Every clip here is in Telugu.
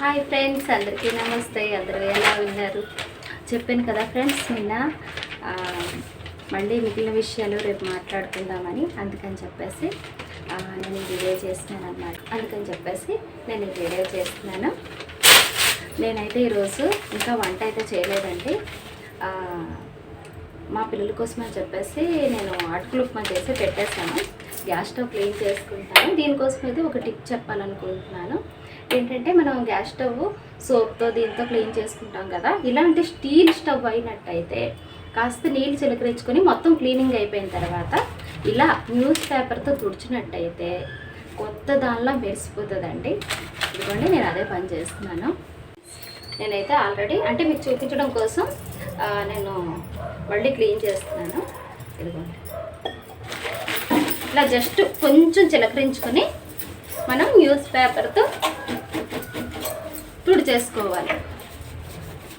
హాయ్ ఫ్రెండ్స్ అందరికీ నమస్తే. అందరూ ఎలా ఉన్నారు? చెప్పాను కదా ఫ్రెండ్స్ నిన్న మళ్ళీ మిగిలిన విషయాలు రేపు మాట్లాడుకుందామని అందుకని చెప్పేసి నేను ఈ వీడియో చేస్తున్నాను అనమాట అందుకని చెప్పేసి నేను ఈ వీడియో చేస్తున్నాను. నేనైతే ఈరోజు ఇంకా వంట అయితే చేయలేదండి. మా పిల్లల కోసం అని చెప్పేసి నేను అటుకులు ఉప్మా చేసి పెట్టేశాను. గ్యాస్ స్టవ్ క్లీన్ చేసుకుంటాను. దీనికోసం అయితే ఒక టిప్ చెప్పాలనుకుంటున్నాను. ఏంటంటే మనం గ్యాస్ స్టవ్ సోప్తో దీంతో క్లీన్ చేసుకుంటాం కదా. ఇలాంటి స్టీల్ స్టవ్ అయినట్టయితే కాస్త నీళ్ళు చిలకరించుకొని మొత్తం క్లీనింగ్ అయిపోయిన తర్వాత ఇలా న్యూస్ పేపర్తో తుడిచినట్టయితే కొత్త దానిలో మెరిసిపోతుందండి. ఇదిగోండి నేను అదే పని చేస్తున్నాను. నేనైతే ఆల్రెడీ అంటే మీకు చూపించడం కోసం నేను మళ్ళీ క్లీన్ చేస్తున్నాను. ఇదిగోండి. ఇట్లా జస్ట్ కొంచెం చిలకరించుకొని మనం న్యూస్ పేపర్తో తుడి చేసుకోవాలి.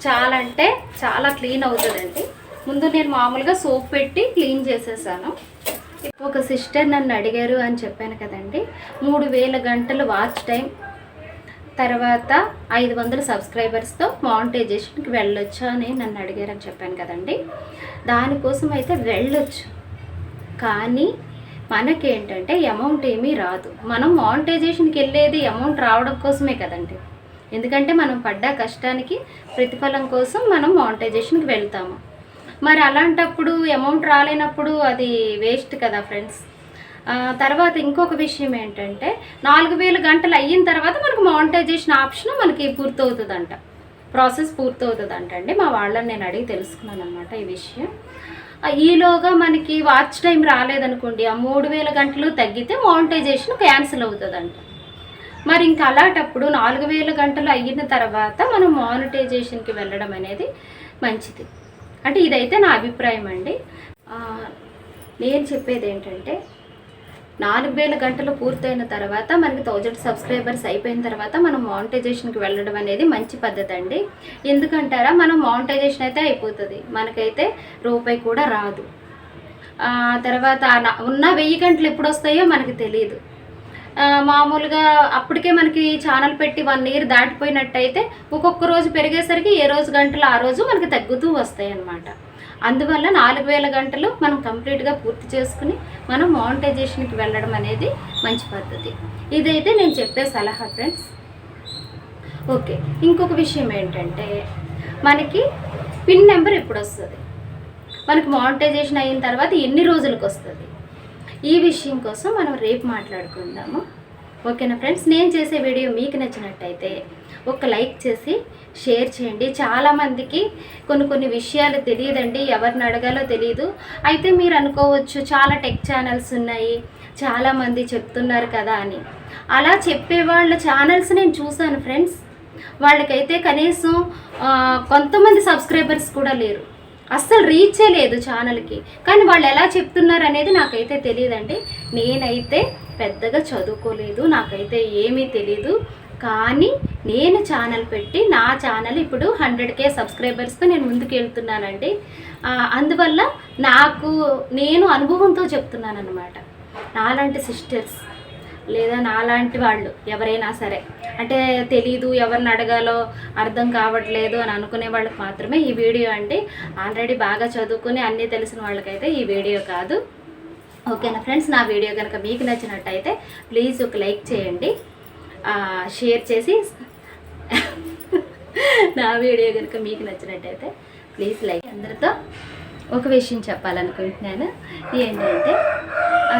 చాలా అంటే చాలా క్లీన్ అవుతుందండి. ముందు నేను మామూలుగా సోప్ పెట్టి క్లీన్ చేసేసాను. ఒక సిస్టర్ నన్ను అడిగారు అని చెప్పాను కదండి. మూడు వేల గంటలు వాచ్ టైం. తర్వాత ఐదు వందల సబ్స్క్రైబర్స్తో మానిటైజేషన్కి వెళ్ళొచ్చు అని నన్ను అడిగారని చెప్పాను కదండి. దానికోసం అయితే వెళ్ళొచ్చు. కానీ మనకేంటంటే అమౌంట్ ఏమీ రాదు. మనం మానిటైజేషన్కి వెళ్ళేది అమౌంట్ రావడం కోసమే కదండి. ఎందుకంటే మనం పడ్డ కష్టానికి ప్రతిఫలం కోసం మనం మానిటైజేషన్కి వెళ్తాము. మరి అలాంటప్పుడు అమౌంట్ రాలేనప్పుడు అది వేస్ట్ కదా ఫ్రెండ్స్ తర్వాత ఇంకొక విషయం ఏంటంటే నాలుగు వేల గంటలు అయిన తర్వాత మనకు మానిటైజేషన్ ఆప్షన్ మనకి పూర్తవుతుందంట. ప్రాసెస్ పూర్తవుతుందంట అండి మా వాళ్ళని నేను అడిగి తెలుసుకున్నాను అనమాట ఈ విషయం. ఈలోగా మనకి వాచ్ టైం రాలేదనుకోండి ఆ మూడు వేల గంటలు తగ్గితే మానిటైజేషన్ క్యాన్సిల్ అవుతుందంట. మరి ఇంకా అలాంటప్పుడు నాలుగు వేల గంటలు అయిన తర్వాత మనం మానిటైజేషన్కి వెళ్ళడం అనేది మంచిది. అంటే ఇదైతే నా అభిప్రాయం అండి. నేను చెప్పేది ఏంటంటే నాలుగు వేల గంటలు పూర్తయిన తర్వాత మనకి థౌజండ్ సబ్స్క్రైబర్స్ అయిపోయిన తర్వాత మనం మానిటైజేషన్కి వెళ్ళడం అనేది మంచి పద్ధతి అండి. ఎందుకంటారా మనం మానిటైజేషన్ అయితే అయిపోతుంది. మనకైతే రూపాయి కూడా రాదు. తర్వాత ఉన్న వెయ్యి గంటలు ఎప్పుడు వస్తాయో మనకి తెలియదు మామూలుగా అప్పటికే మనకి ఛానల్ పెట్టి వన్ ఇయర్ దాటిపోయినట్టయితే ఒక్కొక్క రోజు పెరిగేసరికి ఏ రోజు గంటలు ఆ రోజు మనకి తగ్గుతూ వస్తాయి అన్నమాట అందువల్ల నాలుగు వేల గంటలు మనం కంప్లీట్గా పూర్తి చేసుకుని మనం మానిటైజేషన్కి వెళ్ళడం అనేది మంచి పద్ధతి. ఇదైతే నేను చెప్పే సలహా ఫ్రెండ్స్ ఓకే ఇంకొక విషయం ఏంటంటే మనకి పిన్ నెంబర్ ఎప్పుడు వస్తుంది? మనకి మానిటైజేషన్ అయిన తర్వాత ఎన్ని రోజులకు వస్తుంది? ఈ విషయం కోసం మనం రేపు మాట్లాడుకుందాము. ఓకేనా ఫ్రెండ్స్? నేను చేసే వీడియో మీకు నచ్చినట్టయితే ఒక లైక్ చేసి షేర్ చేయండి. చాలామందికి కొన్ని కొన్ని విషయాలు తెలియదండి. ఎవరిని అడగాలో తెలియదు అయితే మీరు అనుకోవచ్చు చాలా టెక్ ఛానల్స్ ఉన్నాయి చాలామంది చెప్తున్నారు కదా అని. అలా చెప్పే వాళ్ళ ఛానల్స్ నేను చూశాను ఫ్రెండ్స్. వాళ్ళకైతే కనీసం కొంతమంది సబ్స్క్రైబర్స్ కూడా లేరు. అస్సలు రీచే లేదు ఛానల్కి కానీ వాళ్ళు ఎలా చెప్తున్నారు అనేది నాకైతే తెలియదండి. నేనైతే పెద్దగా చదువుకోలేదు నాకైతే ఏమీ తెలీదు. కానీ నేను ఛానల్ పెట్టి నా ఛానల్ ఇప్పుడు హండ్రెడ్ కే సబ్స్క్రైబర్స్తో నేను ముందుకు వెళ్తున్నానండి అందువల్ల నాకు నేను అనుభవంతో చెప్తున్నాను అనమాట నాలాంటి సిస్టర్స్ లేదా నాలాంటి వాళ్ళు ఎవరైనా సరే. అంటే తెలీదు ఎవరిని అడగాలో అర్థం కావట్లేదు అని అనుకునే వాళ్ళకి మాత్రమే ఈ వీడియో అండి. ఆల్రెడీ బాగా చదువుకుని అన్నీ తెలిసిన వాళ్ళకైతే ఈ వీడియో కాదు. ఓకేనా ఫ్రెండ్స్? నా వీడియో కనుక మీకు నచ్చినట్టయితే ప్లీజ్ ఒక లైక్ చేయండి. షేర్ చేసి నా వీడియో కనుక మీకు నచ్చినట్టయితే ప్లీజ్ లైక్. అందరితో ఒక విషయం చెప్పాలనుకుంటున్నాను. ఏంటంటే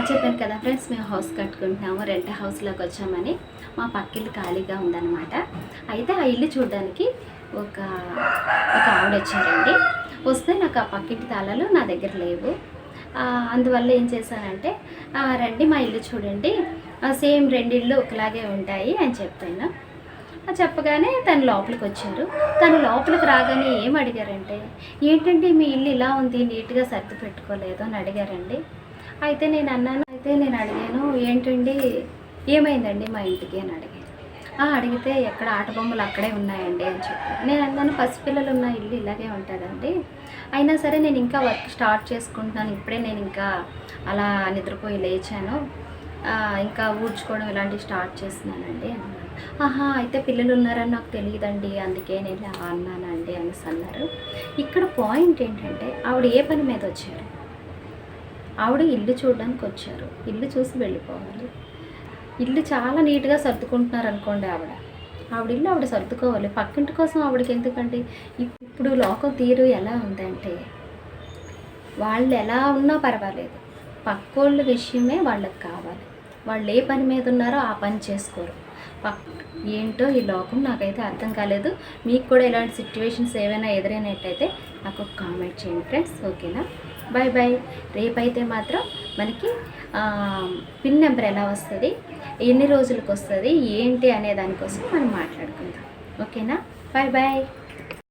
చెప్పాను కదా ఫ్రెండ్స్ మేము హౌస్ కట్టుకుంటున్నాము రెంట్ హౌస్లోకి వచ్చామని. మా పక్కిల్లు ఖాళీగా ఉందన్నమాట. అయితే ఆ ఇల్లు చూడడానికి ఒక ఒక ఆవిడ వచ్చారండి. వస్తే నాకు ఆ పక్కింటి తాళాలు నా దగ్గర లేవు. అందువల్ల ఏం చేశానంటే రండి మా ఇల్లు చూడండి. సేమ్ రెండిళ్ళు ఒకలాగే ఉంటాయి అని చెప్పాను చెప్పగానే తను లోపలికి వచ్చారు. తను లోపలికి రాగానే ఏం అడిగారంటే ఏంటంటే మీ ఇల్లు ఇలా ఉంది నీట్గా సర్ది పెట్టుకోలేదు అని అడిగారండి. అయితే నేను అన్నాను అయితే నేను అడిగాను ఏంటండి ఏమైందండి మా ఇంటికి అని అడిగాను. అడిగితే ఎక్కడ ఆట బొమ్మలు అక్కడే ఉన్నాయండి అని చెప్పాను నేను అన్నాను పసిపిల్లలు ఉన్న ఇల్లు ఇలాగే ఉంటుందండి. అయినా సరే నేను ఇంకా వర్క్ స్టార్ట్ చేసుకుంటున్నాను ఇప్పుడే నేను ఇంకా అలా నిద్రపోయి లేచాను. ఇంకా ఊడ్చుకోవడం ఇలాంటివి స్టార్ట్ చేస్తున్నానండి. ఆహా అయితే పిల్లలు ఉన్నారని నాకు తెలియదండి. అందుకే నేను ఇలా అన్నానండి అనేసి అన్నారు. ఇక్కడ పాయింట్ ఏంటంటే ఆవిడ ఏ పని మీద వచ్చారు? ఆవిడ ఇల్లు చూడడానికి వచ్చారు. ఇల్లు చూసి వెళ్ళిపోవాలి. ఇల్లు చాలా నీట్గా సర్దుకుంటున్నారు అనుకోండి ఆవిడ. ఆవిడ ఇల్లు ఆవిడ సర్దుకోవాలి. పక్కింటి కోసం ఆవిడకి ఎందుకంటే ఇప్పుడు లోకం తీరు ఎలా ఉందంటే వాళ్ళు ఎలా ఉన్నా పర్వాలేదు. పక్కోళ్ళ విషయమే వాళ్ళకి కావాలి. వాళ్ళు ఏ పని మీద ఉన్నారో ఆ పని చేసుకోరు. పక్ ఏంటో ఈ లోకం నాకైతే అర్థం కాలేదు. మీకు కూడా ఇలాంటి సిచ్యువేషన్స్ ఏవైనా ఎదురైనట్టయితే నాకు కామెంట్ చేయండి ఫ్రెండ్స్ ఓకేనా? బాయ్ బాయ్ రేపైతే మాత్రం మనకి పిన్ నెంబర్ ఎలా వస్తుంది? ఎన్ని రోజులకు వస్తుంది? ఏంటి అనే దానికోసం మనం మాట్లాడుకుందాం. ఓకేనా? Bye bye